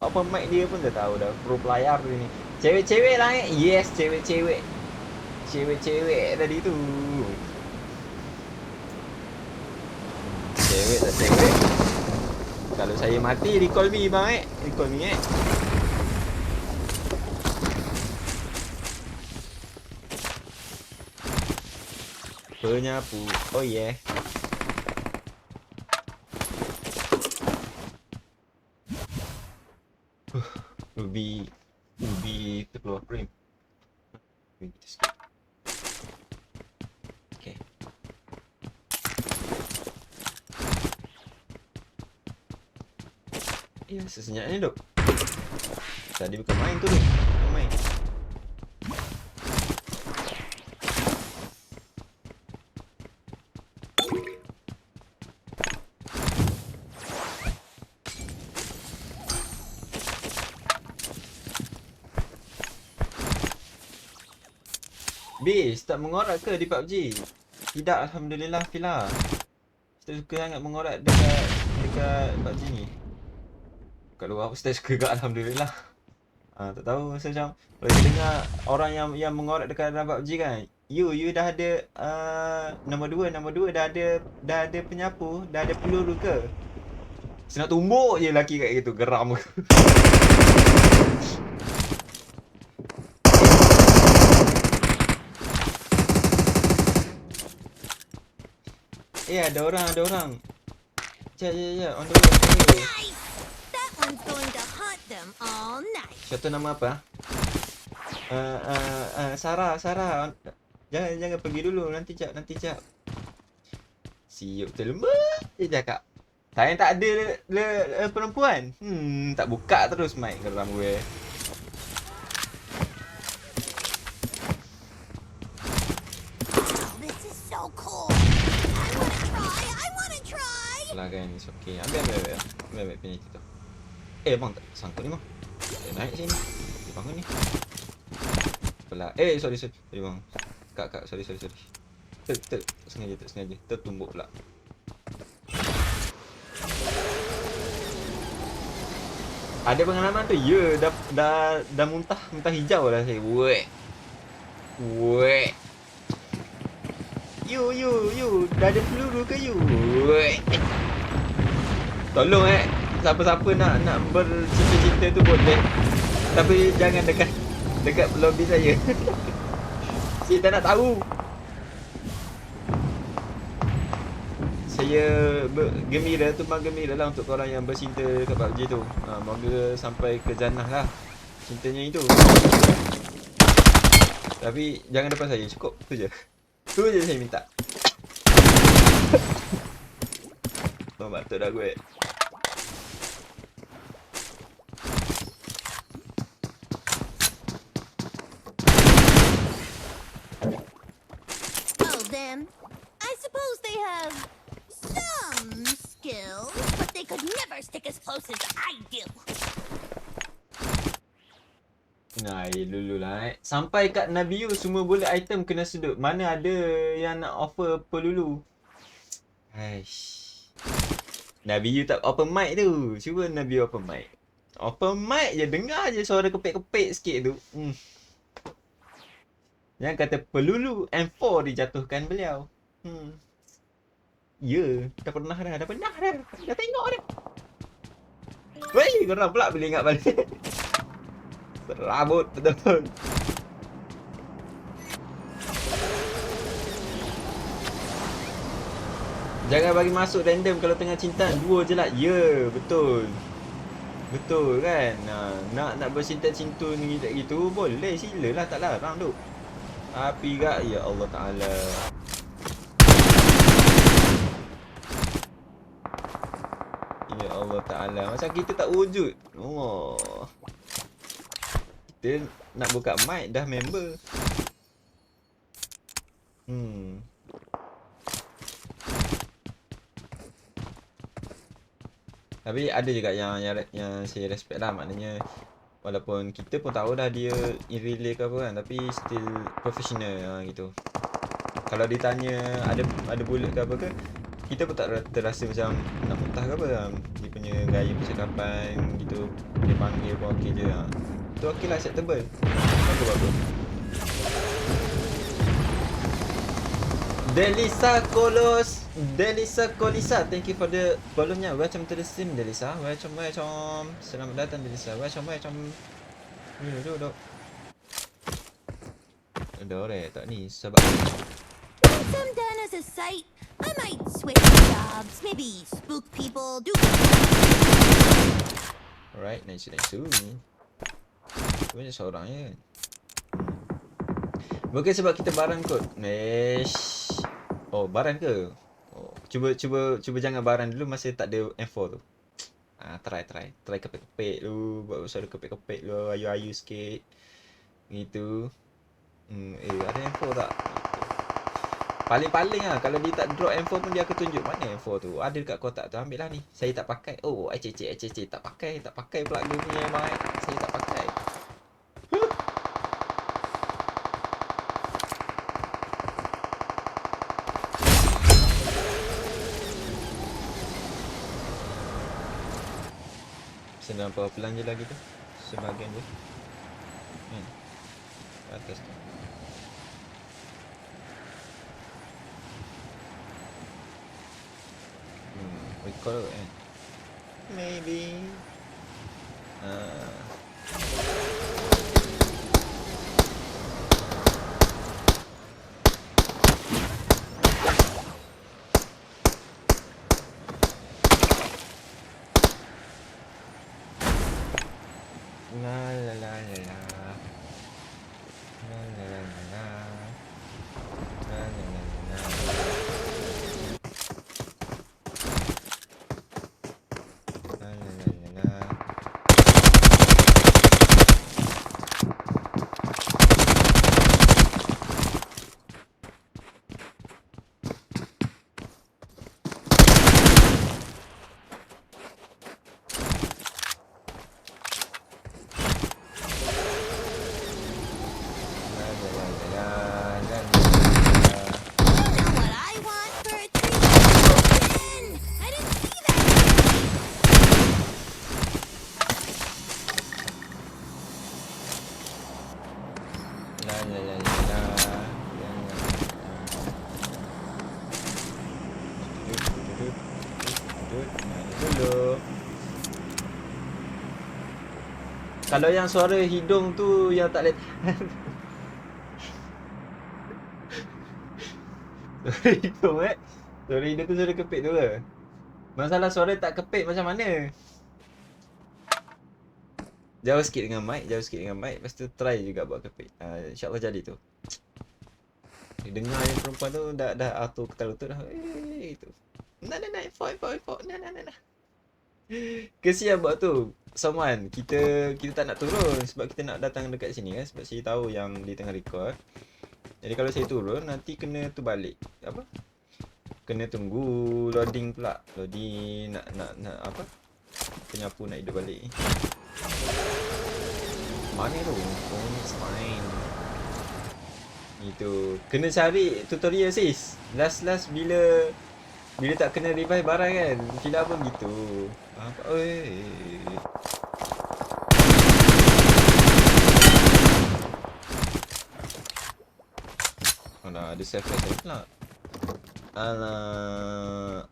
Apa mic dia pun dah tahu dah pro player ni. Cewek-cewek lah eh. Yes, cewek-cewek. Cewek-cewek tadi tu. Cewek tak cewek. Kalau saya mati recall me bang eh. Recall me eh. Penyapu. Oh yeah. Ruby terkeluar frame. Ruby kita skip Okay. Ya sesenyap ni dok. Tadi bukan main tu dok Bukan main Bis, tak mengorak ke di PUBG? Tidak, Alhamdulillah Fila. Saya suka sangat mengorak dekat dekat PUBG ni. Kat luar aku saya suka kat Alhamdulillah. Ha, Tak tahu, saya macam Kalau kita dengar orang yang yang mengorak dekat dalam PUBG kan? You, you dah ada uh, Nombor dua, nombor dua dah ada Dah ada penyapu, dah ada peluru ke? Saya nak tumbuk je lelaki kat gitu, geram aku Eh ada orang, ada orang. Cek, cek, cek. On the way, on the way. Siapa nama apa? Uh, uh, uh, Sarah, Sarah. Jangan jangan pergi dulu. Nanti cak, nanti cak. Siup terlemah. Dia cakap. Saya tak ada le, le, le, perempuan. Hmm, tak buka terus mic geram gue. Lah kan, it's okay. Ambil, ambil, ambil. Ambil, ambil penalty tu. Eh, bang, tak sangkut ni, bang. Dia naik sini. Dia bangun ni. Pelah. Eh, sorry, sorry. Sorry, bang. Kak, kak, sorry, sorry, sorry. Ter, ter, sengaja, tak sengaja. Tertumbuk pula. Ada pengalaman tu? Ya, dah, dah, dah muntah, muntah hijau dah saya. Wek. Wek. You, you, you. Dah ada peluru ke you? Wek. Tolong eh. Siapa-siapa nak nak bercinta-cinta tu boleh. Tapi jangan dekat Dekat lobby saya. Saya tak nak tahu. Saya gembira tu memang gembira lah untuk korang yang bercinta kat PUBG tu. Ha, Moga sampai ke jannah lah. Cintanya itu. Tapi jangan depan saya cukup. Tu je. Tu je saya minta. Oh batuk dah gue Oh, them. I suppose they have some skills, but they could never stick as close as I do. Nah, eh, dulu lah eh. Sampai kat Nabi U semua boleh item kena sedut. Mana ada yang nak offer pelulu. Aish. Nabi U tak open mic tu. Cuba Nabi U open mic. Open mic je dengar je suara kepek-kepek sikit tu. Hmm. Yang kata pelulu M4 dijatuhkan beliau. Hmm. Ya, dah pernah dah, dah pernah dah. Dah tengok dah. Wei, korang pula boleh ingat balik. Serabut betul. Jangan bagi masuk random kalau tengah cinta. Dua je lah. Ya, betul. Betul kan? Nah, nak nak bercinta-cinta ni gitu boleh silalah tak larang tu. Tapi gak ya Allah Taala. Ya Allah Taala. Macam kita tak wujud. Oh. Kita nak buka mic dah member. Hmm. Tapi ada juga yang yang, yang saya respect lah maknanya walaupun kita pun tahu dah dia in relay ke apa kan tapi still professional ha, gitu. Kalau ditanya ada ada bullet ke apa ke kita pun tak ra- terasa macam nak muntah ke apa um, dia punya gaya percakapan gitu dia panggil pun okey je ha. tu okey lah acceptable bagus bagus Delisa Kolos Delisa Kolisa Thank you for the follownya Welcome to the stream Delisa Welcome welcome Selamat datang Delisa Welcome welcome Ni duduk duduk Ada orang tak ni Sebab I'm done as a sight, I might switch jobs. Maybe spook people, do Alright, nice nice. Banyak seorang je kan. Mungkin sebab kita barang kot. Mesh. Oh, barang ke? Cuba cuba cuba jangan barang dulu masa tak ada M4 tu. Ah, try try. Try kepek-kepek dulu, buat suara kepek-kepek dulu, ayu-ayu sikit. Gitu. Hmm, eh ada M4 tak? Paling-paling lah Kalau dia tak drop M4 pun dia akan tunjuk Mana M4 tu Ada dekat kotak tu Ambil lah ni Saya tak pakai Oh ICC ICC Tak pakai Tak pakai pula dia punya mic Saya tak pakai Senang power plant je lagi tu? Sebahagian je Kan Ke Atas tu. Hmm, record kot kan Maybe. Uh, La la la la la La la la la la La la la la la La la la la la. La la la la la la la la. You know what I want for a treat? I didn't see that. La Kalau yang suara hidung tu yang tak boleh Hidung eh. Suara hidung tu suara kepit tu ke? Masalah suara tak kepit macam mana? Jauh sikit dengan mic, jauh sikit dengan mic. Lepas tu try juga buat kepit. Uh, InsyaAllah jadi tu. Dia dengar yang perempuan tu dah dah auto ketal-ketal dah. Eh tu Nah nah nah, four four four Nah nah nah nah Kesian buat tu. Someone Kita kita tak nak turun Sebab kita nak datang dekat sini kan Sebab saya tahu yang dia tengah record Jadi kalau saya turun Nanti kena tu balik Apa Kena tunggu loading pula Loading nak nak nak apa Penyapu nak hidup balik Mana tu? Oh, it's fine. Itu. Kena cari tutorial sis. Last last bila bila tak kena revive barang kan. Kila pun gitu. Apa? Oi. Mana ada self rest pula. Alah,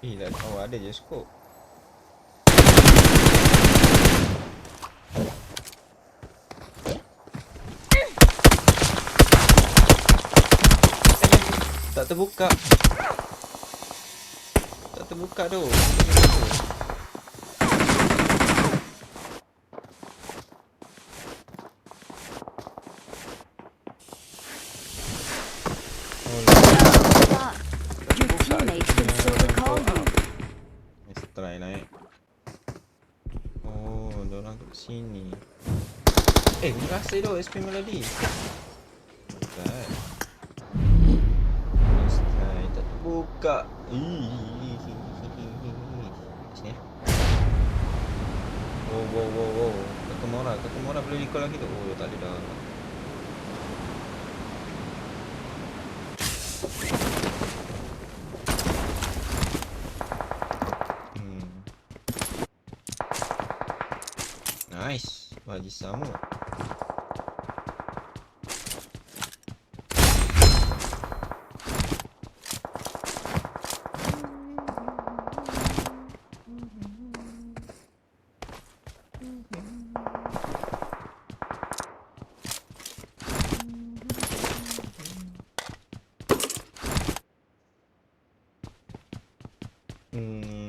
Eh, dah, oh ada je skop. Tak terbuka. Tak terbuka tu. Your teammates can still recall you. Let's try naik. Oh, orang kat sini. Eh, ni rasa tu SP Melody. Try. Tak terbuka. Sini. Oh, wow, wow, wow. Kata Mora. Kata Mora boleh recall lagi tu. Oh, tak ada dah. Hmm. Nice. Bagi sama. Hmm.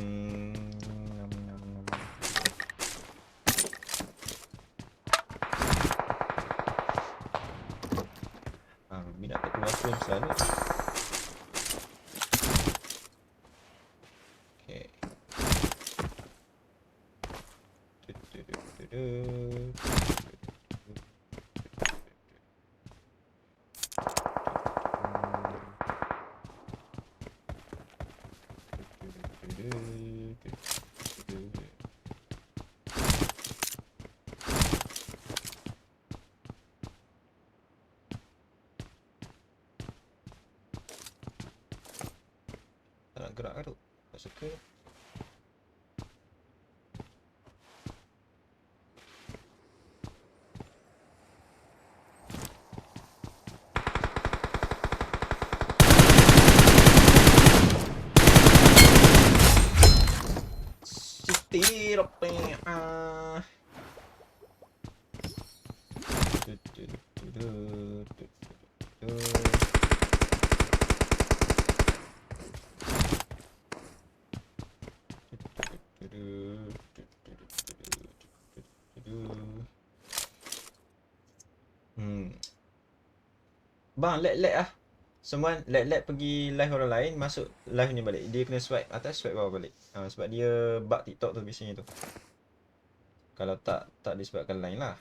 Tak keluar frame selalu. Okay. Ke tu? Tak Bang, let-let ah. Semua let-let pergi live orang lain, masuk live ni balik. Dia kena swipe atas, swipe bawah balik. Ha, sebab dia bug TikTok tu biasanya tu. Kalau tak, tak disebabkan lain lah.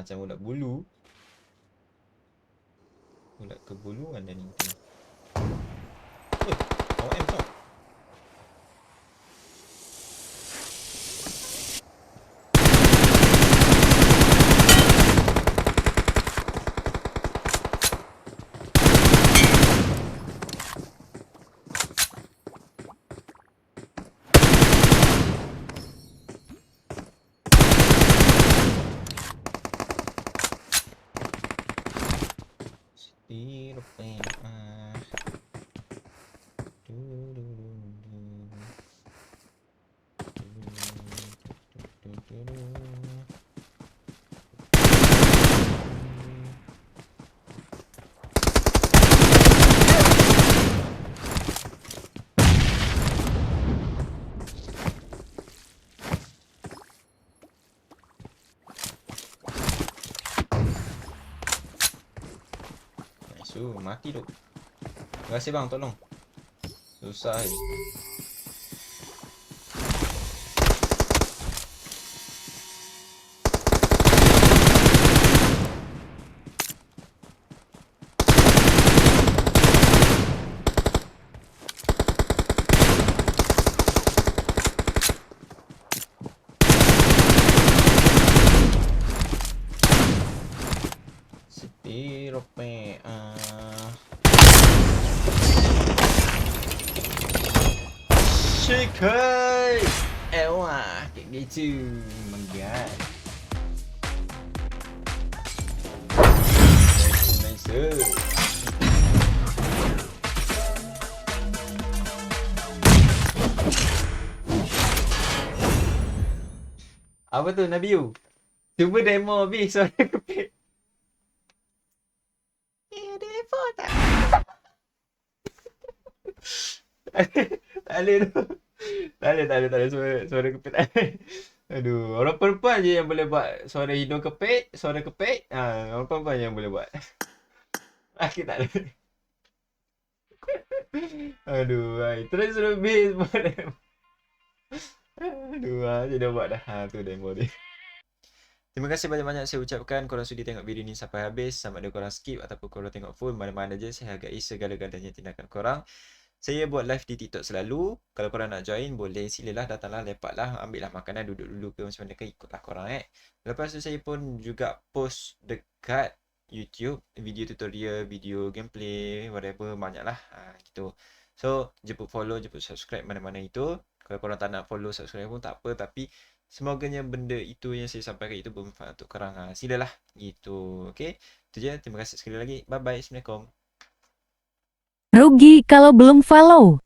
Macam ulat bulu. Ulat kebuluan dah ni. Oi, awak M tau. Tiro pa yun. Ah. Tu, mati tu. Terima kasih bang, tolong. Susah ni. Shikai! Ewa. Oh my god. Nice, nice. Apa tu Nabiu? Cuba demo habis suara kepek. Eh, demo tak? tak boleh tu. Tak boleh, tak boleh, tak boleh suara, suara boleh. Aduh, orang perempuan je yang boleh buat suara hidung kepek, suara kepek. Ha, orang perempuan je yang boleh buat. Laki tak boleh. Aduh, hai. terus bis buat. Aduh, ha, dia buat dah. Ha, tu demo dia. Terima kasih banyak-banyak saya ucapkan korang sudi tengok video ni sampai habis sama ada korang skip ataupun korang tengok full mana-mana je saya hargai segala-galanya tindakan korang. Saya buat live di TikTok selalu. Kalau korang nak join boleh silalah datanglah lepatlah ambillah makanan duduk dulu ke macam mana ke ikutlah korang eh. Lepas tu saya pun juga post dekat YouTube video tutorial, video gameplay, whatever banyaklah ha, gitu. So jemput follow, jemput subscribe mana-mana itu. Kalau korang tak nak follow subscribe pun tak apa tapi Semoganya benda itu yang saya sampaikan itu bermanfaat untuk korang. Ha, silalah. Gitu. Okay. Itu je. Terima kasih sekali lagi. Bye-bye. Assalamualaikum. Rugi kalau belum follow.